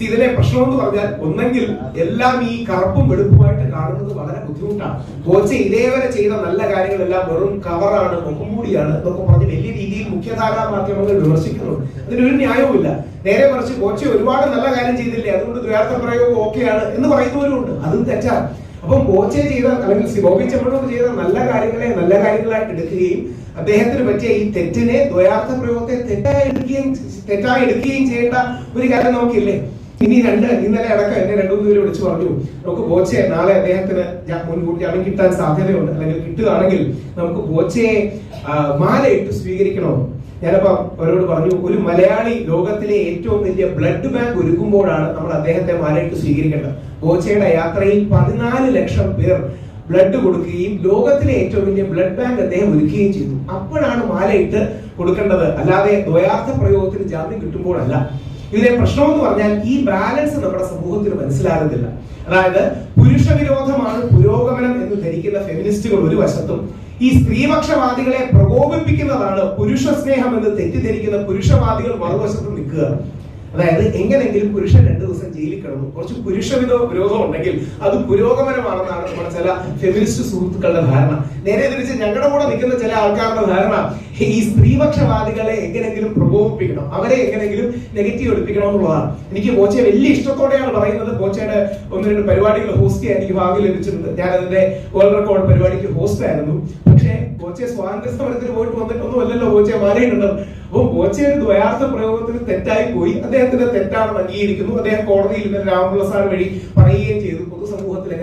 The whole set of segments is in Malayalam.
ഇതിലെ പ്രശ്നം എന്ന് പറഞ്ഞാൽ ഒന്നെങ്കിൽ എല്ലാം ഈ കറുപ്പും വെളുപ്പുമായിട്ട് കാണുന്നത് വളരെ ബുദ്ധിമുട്ടാണ്. കോച്ച് ഇതേവരെ ചെയ്ത നല്ല കാര്യങ്ങളെല്ലാം വെറും കവറാണ് മുഖം കൂടിയാണ് എന്നൊക്കെ പറഞ്ഞ് വലിയ രീതിയിൽ മുഖ്യധാരാ മാധ്യമങ്ങൾ വിമർശിക്കുന്നുണ്ട് അതിനൊരു ന്യായവുമില്ല. നേരെ മറിച്ച് കോച്ച് ഒരുപാട് നല്ല കാര്യം ചെയ്തില്ലേ? അതുകൊണ്ട് ദ്വയാർത്ഥ പ്രയോഗം ഓക്കെയാണ് എന്ന് പറയുന്നവരും ഉണ്ട്. അതും തെറ്റാണ് അപ്പം കോച്ചെ ചെയ്ത അല്ലെങ്കിൽ സിബോബി ബോബി ചെയ്ത നല്ല കാര്യങ്ങളെ നല്ല കാര്യങ്ങളായിട്ട് എടുക്കുകയും അദ്ദേഹത്തിന് പറ്റിയ ഈ തെറ്റിനെ ദ്വയാർത്ഥ പ്രയോഗത്തെ തെറ്റായി എടുക്കുകയും തെറ്റായി എടുക്കുകയും ചെയ്യേണ്ട ഒരു കാര്യം നമുക്കില്ലേ? ഇനി രണ്ട് ഇന്നലെ അടക്കം എന്നെ രണ്ടു മൂന്ന് പേര് വിളിച്ചു പറഞ്ഞു നമുക്ക് ബോച്ചയെ നാളെ അദ്ദേഹത്തിന് മുൻകൂട്ടി ജാമ്യം കിട്ടാൻ സാധ്യതയുണ്ട്. അല്ലെങ്കിൽ കിട്ടുകയാണെങ്കിൽ നമുക്ക് ബോച്ചയെ മാലയിട്ട് സ്വീകരിക്കണോ? ഞാനപ്പം അവരോട് പറഞ്ഞു ഒരു മലയാളി ലോകത്തിലെ ഏറ്റവും വലിയ ബ്ലഡ് ബാങ്ക് ഒരുക്കുമ്പോഴാണ് നമ്മൾ അദ്ദേഹത്തെ മാലയിട്ട് സ്വീകരിക്കേണ്ടത്. ബോച്ചയുടെ യാത്രയിൽ പതിനാല് ലക്ഷം പേർ ബ്ലഡ് കൊടുക്കുകയും ലോകത്തിലെ ഏറ്റവും വലിയ ബ്ലഡ് ബാങ്ക് അദ്ദേഹം ഒരുക്കുകയും ചെയ്തു. അപ്പോഴാണ് മാലയിട്ട് കൊടുക്കേണ്ടത്. അല്ലാതെ ദ്വയാർത്ഥ പ്രയോഗത്തിന് ജാമ്യം കിട്ടുമ്പോഴല്ല. ഇതിലെ പ്രശ്നം എന്ന് പറഞ്ഞാൽ ഈ ബാലൻസ് നമ്മുടെ സമൂഹത്തിൽ മനസ്സിലാകുന്നില്ല. അതായത് പുരുഷ വിരോധമാണ് പുരോഗമനം എന്ന് ധരിക്കുന്ന ഫെമിനിസ്റ്റുകൾ ഒരു വശത്തും ഈ സ്ത്രീപക്ഷവാദികളെ പ്രകോപിപ്പിക്കുന്നതാണ് പുരുഷ സ്നേഹം എന്ന് തെറ്റിദ്ധരിക്കുന്ന പുരുഷവാദികൾ മറുവശത്തും നിൽക്കുക. അതായത് എങ്ങനെങ്കിലും പുരുഷൻ രണ്ടു ദിവസം ജയിലിൽ കിടന്നു. കുറച്ച് പുരുഷ വിരോ വിരോധം ഉണ്ടെങ്കിൽ അത് പുരോഗമനമാണെന്നാണ് ചില ഫെമിനിസ്റ്റ് സുഹൃത്തുക്കളുടെ ധാരണ. നേരെ തിരിച്ച് ഞങ്ങളുടെ കൂടെ നിൽക്കുന്ന ചില ആൾക്കാരുടെ ധാരണ. ഈ സ്ത്രീപക്ഷവാദികളെ എങ്ങനെങ്കിലും പ്രകോപിപ്പിക്കണം അവരെ എങ്ങനെങ്കിലും നെഗറ്റീവ് എടുപ്പിക്കണം എന്നുള്ളതാണ്. എനിക്ക് കോച്ചെ വലിയ ഇഷ്ടത്തോടെയാണ് പറയുന്നത്. ബോച്ചയുടെ ഒന്ന് രണ്ട് പരിപാടികൾ ഹോസ്റ്റ് ചെയ്യാൻ എനിക്ക് ഭാഗ്യം ലഭിച്ചിട്ടുണ്ട്. ഞാൻ അതിന്റെ വേൾഡ് റെക്കോർഡ് പരിപാടിക്ക് ഹോസ്റ്റ് ആയിരുന്നു. പക്ഷേ ബോച്ചെ സ്വാതന്ത്ര്യ സമരത്തിന് പോയിട്ട് വന്നിട്ടൊന്നുമല്ലല്ലോ ബോച്ചെ മാറിയിട്ടുണ്ടത് അപ്പോൾ ബോച്ചയുടെ ദ്വയാർത്ഥ പ്രയോഗത്തിന് തെറ്റായി പോയി. അദ്ദേഹത്തിന്റെ തെറ്റാണെന്ന് അംഗീകരിക്കുന്നു അദ്ദേഹം കോടതിയിൽ ഇന്നലെ രാമപിള്ള സാർ വഴി പറയുകയും ചെയ്തു. പൊതുസമൂഹത്തിൽ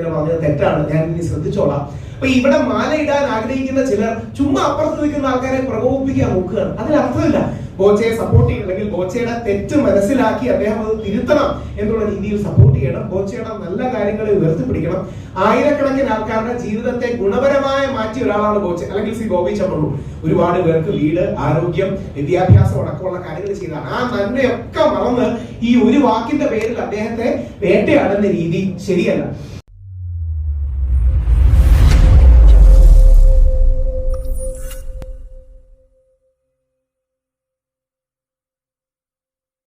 എങ്ങനെ പറഞ്ഞത് തെറ്റാണ് ഞാൻ ഇനി ശ്രദ്ധിച്ചോളാം. അപ്പൊ ഇവിടെ മാല ഇടാൻ ആഗ്രഹിക്കുന്ന ചിലർ ചുമ്മാ അപ്പുറത്ത് നിൽക്കുന്ന ആൾക്കാരെ പ്രകോപിപ്പിക്കാൻ നോക്കുകയാണ്. അതിൽ അർത്ഥമില്ല. ബോച്ചയെ സപ്പോർട്ട് ചെയ്യണം അല്ലെങ്കിൽ ബോച്ചയുടെ തെറ്റ് മനസ്സിലാക്കി അദ്ദേഹം അത് തിരുത്തണം എന്നുള്ള രീതിയിൽ സപ്പോർട്ട് ചെയ്യണം. ബോച്ചയുടെ നല്ല കാര്യങ്ങളെ ഉയർത്തിപ്പിടിക്കണം. ആയിരക്കണക്കിന് ആൾക്കാരുടെ ജീവിതത്തെ ഗുണപരമായ മാറ്റിയ ഒരാളാണ് ബോച്ച. അല്ലെങ്കിൽ സി ഗോപി ചമ്മളു ഒരുപാട് പേർക്ക് വീട് ആരോഗ്യം വിദ്യാഭ്യാസം അടക്കമുള്ള കാര്യങ്ങൾ ചെയ്താണ്. ആ നന്മയൊക്കെ മറന്ന് ഈ ഒരു വാക്കിന്റെ പേരിൽ അദ്ദേഹത്തെ വേട്ടയാടുന്ന രീതി ശരിയല്ല.